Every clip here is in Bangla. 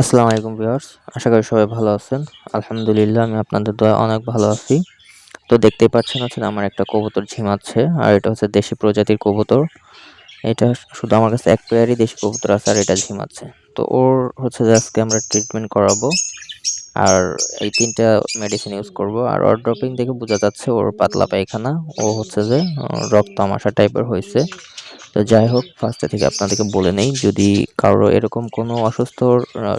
আসসালামু আলাইকুম ভিউয়ার্স, আশা করি সবাই ভালো আছেন। আলহামদুলিল্লাহ, আমি আপনাদের দয়া অনেক ভালো আছি। তো দেখতেই পাচ্ছেন হচ্ছে আমার একটা কবুতর ঝিমাচ্ছে আর এটা হচ্ছে দেশি প্রজাতির কবুতর। এটা শুধু আমার কাছে এক পেয়ারই দেশি কবুতর আছে, আর এটা ঝিমাচ্ছে তো ওর হচ্ছে আজকে আমরা ট্রিটমেন্ট করাবো, আর এই তিনটা মেডিসিন ইউজ করব। আর ওর ড্রপিং দেখে বোঝা যাচ্ছে ওর পাতলা পায়খানা, ও হচ্ছে যে রক্ত আমাশা টাইপের হয়েছে। তো যাই হোক ফার্স্টে থেকে আপনাদেরকে বলে নেই, যদি কারও এরকম কোনো অসুস্থর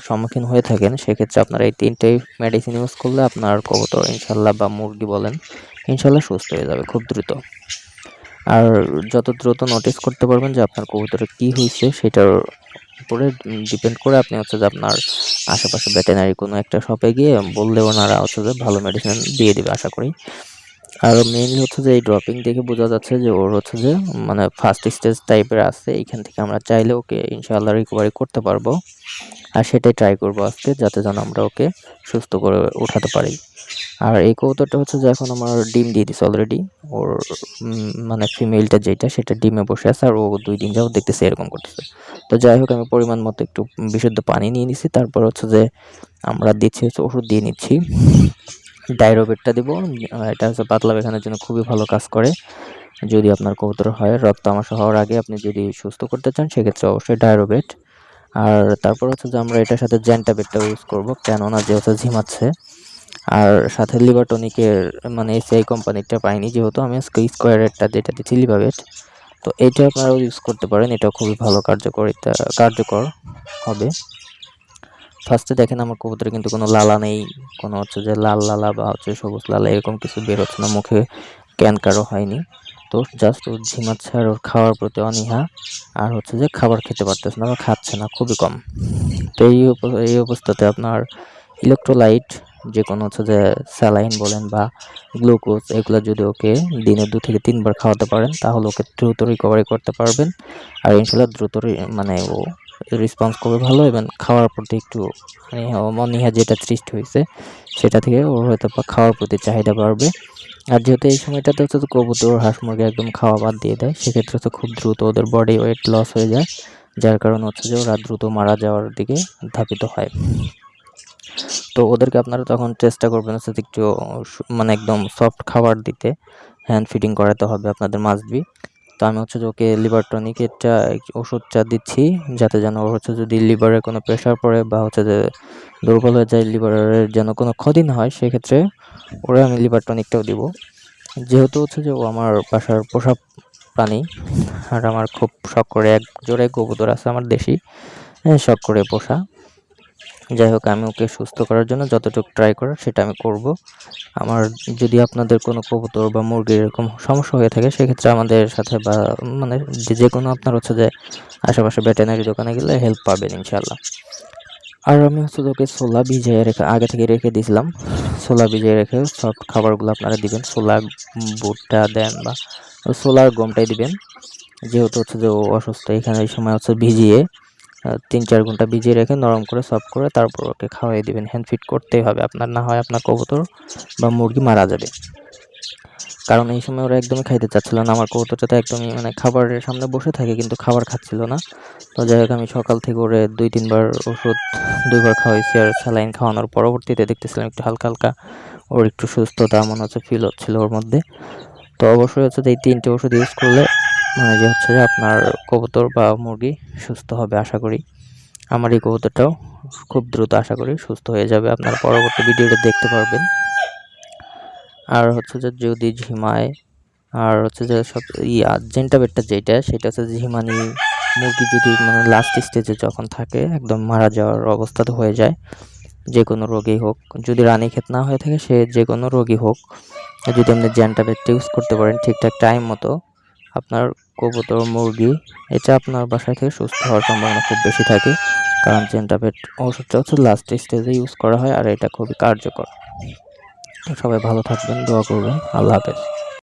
সম্মুখীন হয়ে থাকেন, সেক্ষেত্রে আপনারা এই তিনটেই মেডিসিন ইউজ করলে আপনার কবুতর ইনশাল্লাহ বা মুরগি বলেন ইনশাল্লাহ সুস্থ হয়ে যাবে খুব দ্রুত। আর যত দ্রুত নোটিস করতে পারবেন যে আপনার কবুতরের কী হয়েছে, সেটার উপরে ডিপেন্ড করে আপনি হচ্ছে যে আপনার আশেপাশে ভেটেনারি কোনো একটা শপে গিয়ে বললে ওনারা হচ্ছে যে ভালো মেডিসিন দিয়ে দেবে, আশা করি। আর মেইনলি হচ্ছে যে এই ড্রপিং দেখে বোঝা যাচ্ছে যে ওর হচ্ছে যে মানে ফার্স্ট স্টেজ টাইপের আছে এইখান থেকে আমরা চাইলে ওকে ইনশাআল্লাহ রিকভারি করতে পারব। আর সেটাই ট্রাই করব আজকে, যাতে যেন আমরা ওকে সুস্থ করে উঠাতে পারি। আর এই কৌতরটা হচ্ছে যে এখন আমার ডিম দিয়ে দিছে অলরেডি ওর মানে ফিমেলটা যেটা, সেটা ডিমে বসে আছে, আর ও দুই দিন যাও দেখতেছে এরকম করতেছে। তো যাই হোক, আমি পরিমাণ মতো একটু বিশুদ্ধ পানি নিয়ে নিছি। তারপর হচ্ছে যে আমরা দিচ্ছি হচ্ছে ওষুধ দিয়ে নিচ্ছি। ডাইরোবেটটা দিব। এটা হচ্ছে পাতলা বেখানের জন্য খুবই ভালো কাজ করে। যদি আপনার কবুতর হয়, রক্ত আমাশা হওয়ার আগে আপনি যদি সুস্থ করতে চান, সেক্ষেত্রে অবশ্যই ডাইরোবেট আর তারপর হচ্ছে যে আমরা এটার সাথে জ্যান্টাবেটটা ইউজ করব। কেননা যে হচ্ছে ঝিমাচ্ছে আর সাথে লিভারটনিকের মানে এসিআই কোম্পানিটা পাইনি, যেহেতু আমি স্কোয়ারেরটা যেটা দিচ্ছি লিভাবেট তো এটা আপনারাও ইউজ করতে পারেন এটা খুবই ভালো কার্যকরিতা, কার্যকর হবে। ফার্স্টে দেখেন আমার কবুতরে কিন্তু কোনো লালা নেই। কোনো হচ্ছে যে লাল লালা বা হচ্ছে সবুজ লালা এরকম কিছু বের হচ্ছে না। মুখে ক্যানকারও হয়নি। তো জাস্ট ওর ঝিমাচ্ছে আর ওর খাওয়ার প্রতি অনীহা আর হচ্ছে যে খাবার খেতে পারতেছে না বা খাচ্ছে না, খুবই কম। তো এই এই অবস্থাতে আপনার ইলেকট্রোলাইট যে কোনো হচ্ছে যে স্যালাইন বলেন বা গ্লুকোজ এগুলো যদি ওকে দিনে দু থেকে তিনবার খাওয়াতে পারেন, তাহলে ওকে দ্রুত রিকভারি করতে পারবেন। আর ইনশাল্লাহ দ্রুত মানে ও রেসপন্স করবে ভালো এবং খাওয়ার প্রতি একটু মানে অনীহা যেটা সৃষ্টি হয়েছে, সেটা থেকে ওর হয়তো খাওয়ার প্রতি চাহিদা বাড়বে। আর যেহেতু এই সময়টাতে হচ্ছে কবুতর, হাঁস মুরগি একদম খাওয়া বাদ দিয়ে দেয়, সেক্ষেত্রে হচ্ছে খুব দ্রুত ওদের বডি ওয়েট লস হয়ে যায়, যার কারণে হচ্ছে যে ওরা দ্রুত মারা যাওয়ার দিকে ধাপিত হয়। তো ওদেরকে আপনারা তখন চেষ্টা করবেন হচ্ছে একটু মানে একদম সফট খাবার দিতে হ্যান্ড ফিডিং করাতে হবে আপনাদের মাসবি তো আমি হচ্ছে যে ওকে লিভার টনিক এটা ওষুধটা দিচ্ছি যাতে যেন ওর হচ্ছে যদি লিভারে কোনো প্রেশার পড়ে বা হচ্ছে যে দুর্বল হয়ে যায় লিভারের যেন কোনো ক্ষতি না হয় সেক্ষেত্রে ওরা আমি লিভার টনিকটাও দিব। যেহেতু হচ্ছে যে ও আমার বাসার পোষা প্রাণী আর আমার খুব শখ করে এক জোড়ে কবুতর আছে আমার দেশি হ্যাঁ, শখ করে পোষা। যাই হোক, আমি ওকে সুস্থ করার জন্য যতটুকু ট্রাই করার সেটা আমি করব। আমার যদি আপনাদের কোনো কবুতর বা মুরগির এরকম সমস্যা হয়ে থাকে, সেক্ষেত্রে আমাদের সাথে বা মানে যে কোনো আপনার হচ্ছে যে, আশেপাশে ভেটেনারি দোকানে গেলে হেল্প পাবেন ইনশাল্লাহ আর আমি হচ্ছে ওকে ছোলা ভিজিয়ে রেখে, আগে থেকে রেখে দিয়েছিলাম। ছোলা ভিজিয়ে রেখে সব খাবারগুলো আপনারা দিবেন। ছোলা বুটটা দেন বা ছোলার গমটাই দিবেন। যেহেতু হচ্ছে যে ও অসুস্থ, এখানে এই সময় হচ্ছে ভিজিয়ে তিন চার ঘণ্টা ভিজিয়ে রেখে নরম করে সফট করে তারপর ওকে খাওয়াই দিবেন। হ্যান্ড ফিট করতেই হবে। আপনার না হয় আপনার কবুতর বা মুরগি মারা যাবে। কারণ এই সময় ওরা একদমই খাইতে চাচ্ছিল না। আমার কবুতরটা তো একদমই মানে খাবারের সামনে বসে থাকে, কিন্তু খাবার খাচ্ছিল না। তো যাই হোক, আমি সকাল থেকে ওরে দুই, তিনবার ওষুধ, দুইবার খাওয়াইছি আর স্যালাইন খাওয়ানোর পরবর্তীতে দেখতেছিলাম একটু হালকা হালকা ওর একটু সুস্থতা, মনে হচ্ছে ফিল হচ্ছিল ওর মধ্যে। তো অবশ্যই হচ্ছে এই তিনটে ওষুধ ইউজ করলে মানে যে হচ্ছে যে আপনার কবুতর বা মুরগি সুস্থ হবে আশা করি। আমার এই কবুতরটাও খুব দ্রুত আশা করি সুস্থ হয়ে যাবে। আপনার পরবর্তী ভিডিওটা দেখতে পারবেন। আর হচ্ছে যে যদি ঝিমায়, আর হচ্ছে যে সব ই আর্জেন্টা বেডটা যেটা সেটা হচ্ছে ঝিমানি মুরগি যদি মানে লাস্ট স্টেজে যখন থাকে, একদম মারা যাওয়ার অবস্থাতে হয়ে যায়। যে কোনো রোগী হোক, যদি রানী ক্ষেত না হয়ে থাকে, সে যে কোনো রোগী হোক, যদি আপনি জ্যান্টা বেডটা ইউজ করতে পারেন ঠিকঠাক টাইম মতো, আপনার কবুতর, মুরগি এটা আপনার বাসায় থেকে সুস্থ হওয়ার সম্ভাবনা খুব বেশি থাকে। কারণ জেন্টাপেট ওষুধটা হচ্ছে লাস্ট স্টেজে ইউজ করা হয় আর এটা খুবই কার্যকর। সবাই ভালো থাকবেন, দোয়া করবেন। আল্লাহ হাফেজ।